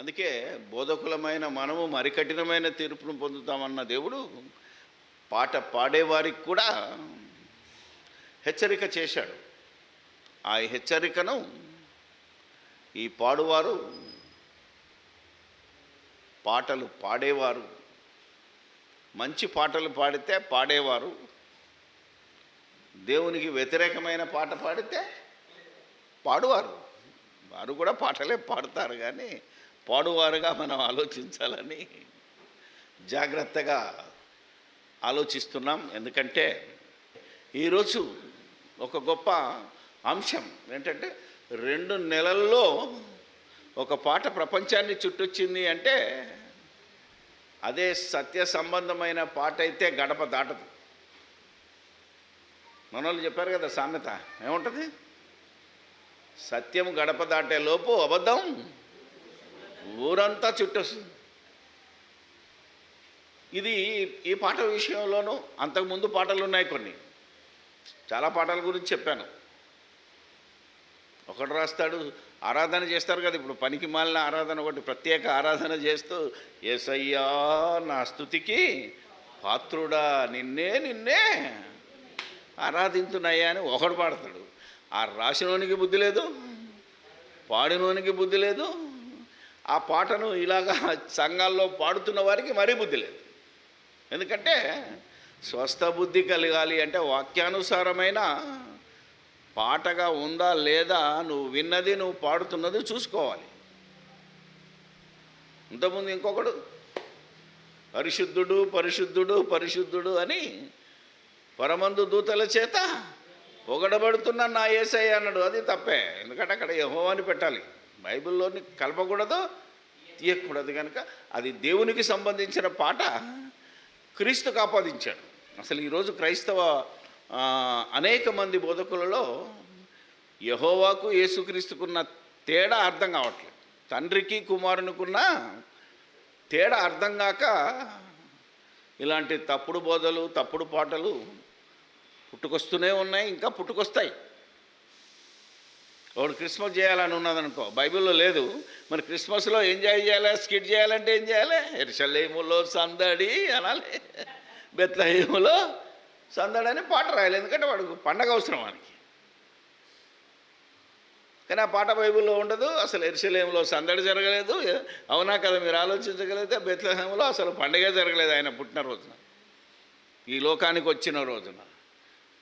అందుకే బోధకులమైన మనము మరి కఠినమైన తీర్పును పొందుతామన్న దేవుడు పాట పాడేవారికి కూడా హెచ్చరిక చేశాడు. ఆ హెచ్చరికను ఈ పాడువారు పాటలు పాడేవారు మంచి పాటలు పాడితే పాడేవారు దేవునికి వ్యతిరేకమైన పాట పాడితే పాడువారు. వారు కూడా పాటలే పాడతారు కానీ పాడువారుగా మనం ఆలోచించాలని జాగ్రత్తగా ఆలోచిస్తున్నాం. ఎందుకంటే ఈరోజు ఒక గొప్ప అంశం ఏంటంటే రెండు నెలల్లో ఒక పాట ప్రపంచాన్ని చుట్టొచ్చింది అంటే అదే సత్య సంబంధమైన పాట అయితే గడప దాటదు. మనోళ్ళు చెప్పారు కదా సామెత ఏముంటుంది? సత్యం గడప దాటే లోపు అబద్ధం ఊరంతా చుట్టొస్తుంది. ఇది ఈ పాట విషయంలోనూ అంతకుముందు పాటలు ఉన్నాయి కొన్ని. చాలా పాటల గురించి చెప్పాను. ఒకడు రాస్తాడు ఆరాధన చేస్తారు కదా ఇప్పుడు పనికి మాలిన ఆరాధన ఒకటి ప్రత్యేక ఆరాధన చేస్తూ ఏసయ్యా నా స్థుతికి పాత్రుడా నిన్నే నిన్నే ఆరాధించునయ్యా అని ఒకడు పాడతాడు. ఆ రాసినోనికి బుద్ధి లేదు పాడినోనికి బుద్ధి లేదు ఆ పాటను ఇలాగా సంఘాల్లో పాడుతున్న వారికి మరీ బుద్ధి లేదు. ఎందుకంటే స్వస్థ బుద్ధి కలగాలి అంటే వాక్యానుసారమైన పాటగా ఉందా లేదా నువ్వు విన్నది నువ్వు పాడుతున్నది చూసుకోవాలి. ఇంతకుముందు ఇంకొకడు పరిశుద్ధుడు పరిశుద్ధుడు పరిశుద్ధుడు అని పరమందు దూతల చేత పొగడబడుతున్న నా ఏసై అన్నాడు. అది తప్పే. ఎందుకంటే అక్కడ యహోవాని పెట్టాలి. బైబిల్లోని కలపకూడదు తీయకూడదు కనుక అది దేవునికి సంబంధించిన పాట క్రీస్తుకు ఆపాదించాడు అసలు ఈరోజు క్రైస్తవ అనేక మంది బోధకులలో యహోవాకు యేసుక్రీస్తుకున్న తేడా అర్థం కావట్లేదు. తండ్రికి కుమారునికున్న తేడా అర్థం కాక ఇలాంటి తప్పుడు బోధలు తప్పుడు పాటలు పుట్టుకొస్తూనే ఉన్నాయి ఇంకా పుట్టుకొస్తాయి. ఒకడు క్రిస్మస్ చేయాలని ఉన్నదనుకో బైబిల్లో లేదు. మరి క్రిస్మస్లో ఎంజాయ్ చేయాలి? స్కిట్ చేయాలంటే ఏం చేయాలి? ఎరుసలేములో సందడి అనాలి. బెత్లహేములో సందడి అని పాట రాయాలి. ఎందుకంటే వాడికి పండగ అవసరం వానికి. కానీ ఆ పాట బైబిల్లో ఉండదు. అసలు ఎరుసలేములో సందడి జరగలేదు. అవునా కదా మీరు ఆలోచించగలిగితే బెత్లహేములో అసలు పండగే జరగలేదు ఆయన పుట్టిన రోజున ఈ లోకానికి వచ్చిన రోజున.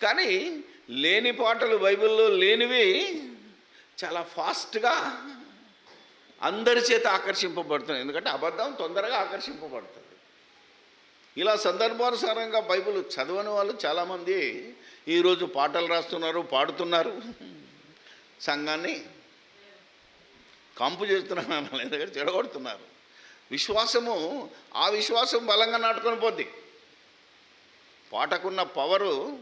కానీ లేని పాటలు బైబిల్లో లేనివి చాలా ఫాస్ట్గా అందరి చేత ఆకర్షింపబడుతుంది ఎందుకంటే అబద్ధం తొందరగా ఆకర్షింపబడుతుంది. ఇలా సందర్భానుసారంగా బైబిల్ చదవని వాళ్ళు చాలామంది ఈరోజు పాటలు రాస్తున్నారు పాడుతున్నారు. సంఘాన్ని కంపు చేస్తున్నారు ఎందుకంటే చెడగొడుతున్నారు. విశ్వాసము ఆ విశ్వాసం బలంగా నాటుకొని పోద్ది. పాటకున్న పవరు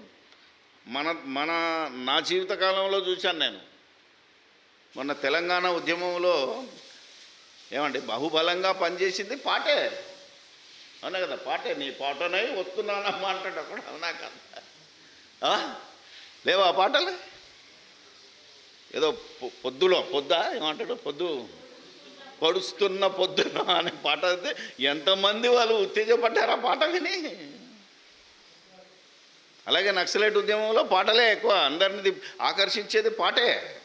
మన మన నా జీవితకాలంలో చూశాను నేను. మొన్న తెలంగాణ ఉద్యమంలో ఏమండి బహుబలంగా పనిచేసింది పాటే. అవునా కదా పాటే. నీ పాటనే వస్తున్నానమ్మా అంటాడు అక్కడ అవునా కదా. లేవా పాటలు? ఏదో పొద్దులో పొద్దా? ఏమంటాడు? పొద్దు. పడుస్తున్న పొద్దున అనే పాట అయితే ఎంతమంది వాళ్ళు ఉత్తేజపడ్డారు ఆ పాట విని? అలాగే నక్సలైట్ ఉద్యమంలో పాటలే ఎక్కువ. అందరిని ఆకర్షించేది పాటే.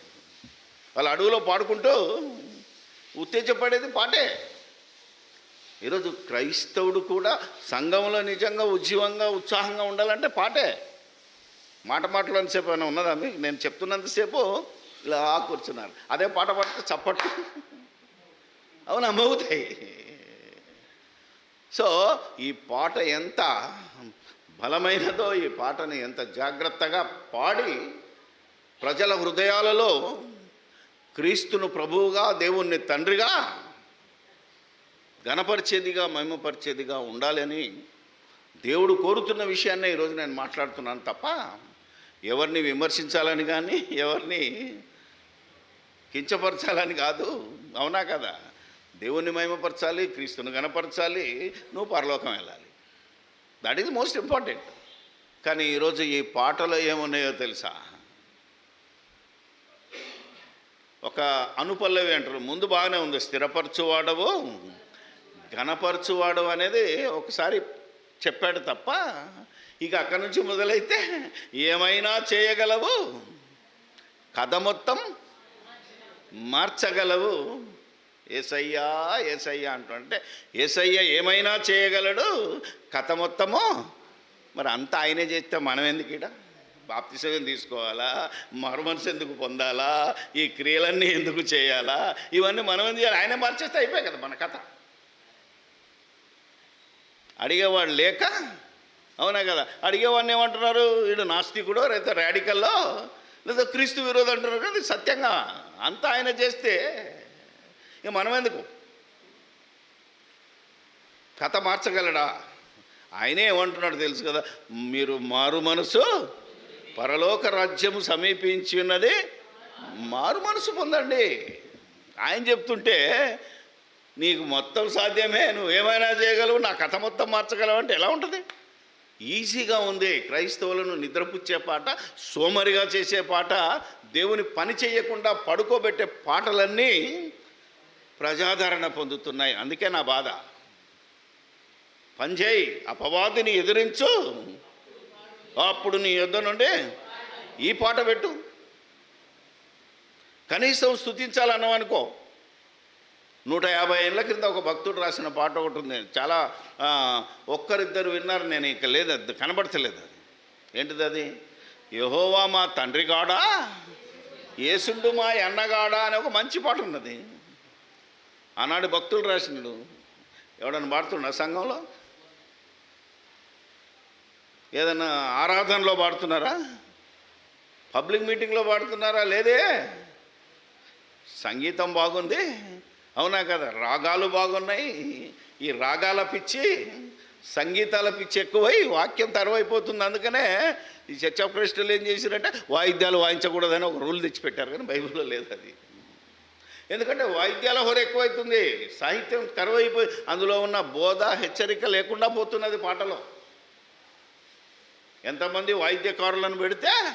వాళ్ళు అడవిలో పాడుకుంటూ ఉత్తేజపడేది పాటే. ఈరోజు క్రైస్తవుడు కూడా సంఘంలో నిజంగా ఉజ్జీవంగా ఉత్సాహంగా ఉండాలంటే పాటే. మాట మాటలో సేపు ఏమైనా ఉన్నదా మీకు? నేను చెప్తున్నంతసేపు ఇలా కూర్చున్నారు. అదే పాట పాడితే చప్పట్లు. అవును అమ్మవుతాయి సో ఈ పాట ఎంత బలమైనదో ఈ పాటని ఎంత జాగ్రత్తగా పాడి ప్రజల హృదయాలలో క్రీస్తును ప్రభువుగా దేవుణ్ణి తండ్రిగా ఘనపరిచేదిగా మహిమపరిచేదిగా ఉండాలని దేవుడు కోరుతున్న విషయాన్నే ఈరోజు నేను మాట్లాడుతున్నాను తప్ప ఎవరిని విమర్శించాలని కానీ ఎవరిని కించపరచాలని కాదు. అవునా కదా? దేవుణ్ణి మహిమపరచాలి క్రీస్తుని గణపరచాలి నువ్వు పరలోకం వెళ్ళాలి. దట్ ఈజ్ మోస్ట్ ఇంపార్టెంట్ కానీ ఈరోజు ఈ పాటలో ఏమున్నాయో తెలుసా? ఒక అనుపల్లవి అంటారు. ముందు బాగానే ఉంది. స్థిరపరచువాడవు ఘనపరచువాడు అనేది ఒకసారి చెప్పాడు తప్ప ఇక అక్కడి నుంచి మొదలైతే ఏమైనా చేయగలవు? కథ మొత్తం మార్చగలవు. ఏసయ్యా ఏసయ్యా అంటుంటే ఏసయ్య ఏమైనా చేయగలడు? కథ మొత్తము మరి అంతా ఆయనే చేస్తే మనం ఎందుకు ఇడ బాప్తిసం తీసుకోవాలా? మరమనసు ఎందుకు పొందాలా? ఈ క్రియలన్నీ ఎందుకు చేయాలా? ఇవన్నీ మనం ఏం చేయాలి? ఆయనే మార్చేస్తే అయిపోయాయి కదా మన కథ. అడిగేవాడు లేక? అవునా కదా? అడిగేవాడిని ఏమంటున్నారు? వీడు నాస్తికుడో లేదా రాడికల్లో లేదా క్రీస్తు విరోధం అంటున్నారు కదా సత్యంగా. అంతా ఆయన చేస్తే ఇక మనం ఎందుకు? కథ మార్చగలడా? ఆయనే ఏమంటున్నాడు తెలుసు కదా? మీరు మారు మనసు పరలోక రాజ్యము సమీపించి ఉన్నది మారు మనసు పొందండి. ఆయన చెప్తుంటే నీకు మొత్తం సాధ్యమే నువ్వు ఏమైనా చేయగలవు నా కథ మొత్తం మార్చగలవు అంటే ఎలా ఉంటుంది? ఈజీగా ఉంది. క్రైస్తవులను నిద్రపుచ్చే పాట సోమరిగా చేసే పాట దేవుని పని చేయకుండా పడుకోబెట్టే పాటలన్నీ ప్రజాదరణ పొందుతున్నాయి. అందుకే నా బాధ. పనిచేయి అపవాదిని ఎదిరించు. అప్పుడు నీ యుద్ధ నుండి ఈ పాట పెట్టు. కనీసం స్థుతించాలన్నావు అనుకో. నూట యాభై ఏళ్ళ క్రింద ఒక భక్తుడు రాసిన పాట ఒకటి ఉంది. చాలా ఒక్కరిద్దరు విన్నారు. నేను ఇక లేదు అది కనబడతలేదు అది. ఏంటిది అది? యహోవా మా తండ్రి కాడా ఏసుండు మా ఎన్నగాడా అనే ఒక మంచి పాట ఉన్నది. ఆనాడు భక్తులు రాసినాడు. ఎవడన్నా పాడుతున్నా సంఘంలో? ఏదన్నా ఆరాధనలో పాడుతున్నారా? పబ్లిక్ మీటింగ్లో పాడుతున్నారా? లేదే? సంగీతం బాగుంది. అవునా కదా? రాగాలు బాగున్నాయి. ఈ రాగాల పిచ్చి సంగీతాల పిచ్చి ఎక్కువై వాక్యం తరవైపోతుంది. అందుకనే ఈ చర్చ క్రైస్టులు ఏం చేశారంటే వాయిద్యాలు వాయించకూడదని ఒక రూల్ తెచ్చిపెట్టారు. కానీ బైబిల్లో లేదు అది. ఎందుకంటే వాయిద్యాల హోర ఎక్కువైతుంది. సాహిత్యం కరువైపోయి అందులో ఉన్న బోధ హెచ్చరిక లేకుండా పోతున్నది పాటలో. ఎంతమంది వాయిద్యకారులను పెడితే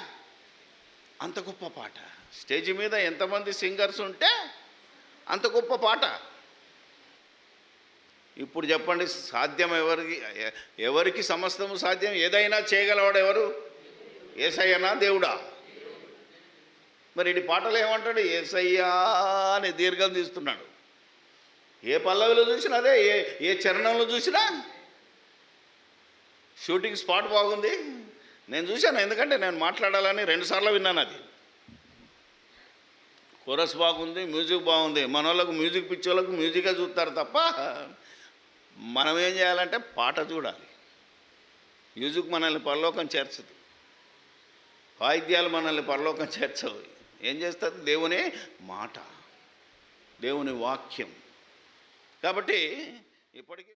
అంత గొప్ప పాట. స్టేజ్ మీద ఎంతమంది సింగర్స్ ఉంటే అంత గొప్ప పాట. ఇప్పుడు చెప్పండి సాధ్యం ఎవరికి ఎ- ఎవరికి సమస్తము సాధ్యం? ఏదైనా చేయగలవాడు ఎవరు? ఏసయ్యనా దేవుడా? మరి ఇటు పాటలు ఏమంటాడు? ఏసయ్యా అని దీర్ఘం తీస్తున్నాడు. ఏ పల్లవిలో చూసినా అదే ఏ ఏ చరణంలో చూసినా షూటింగ్ స్పాట్ బాగుంది. నేను చూశాను ఎందుకంటే నేను మాట్లాడాలని రెండుసార్లు విన్నాను అది. కోరస్ బాగుంది మ్యూజిక్ బాగుంది. మన వాళ్ళకు మ్యూజిక్ పిచ్చోళ్ళకు మ్యూజికే చూస్తారు తప్ప మనం ఏం చేయాలంటే పాట చూడాలి. మ్యూజిక్ మనల్ని పరలోకం చేర్చదు. వాయిద్యాలు మనల్ని పరలోకం చేర్చవు. ఏం చేస్తుంది దేవుని మాట దేవుని వాక్యం. కాబట్టి ఇప్పటికీ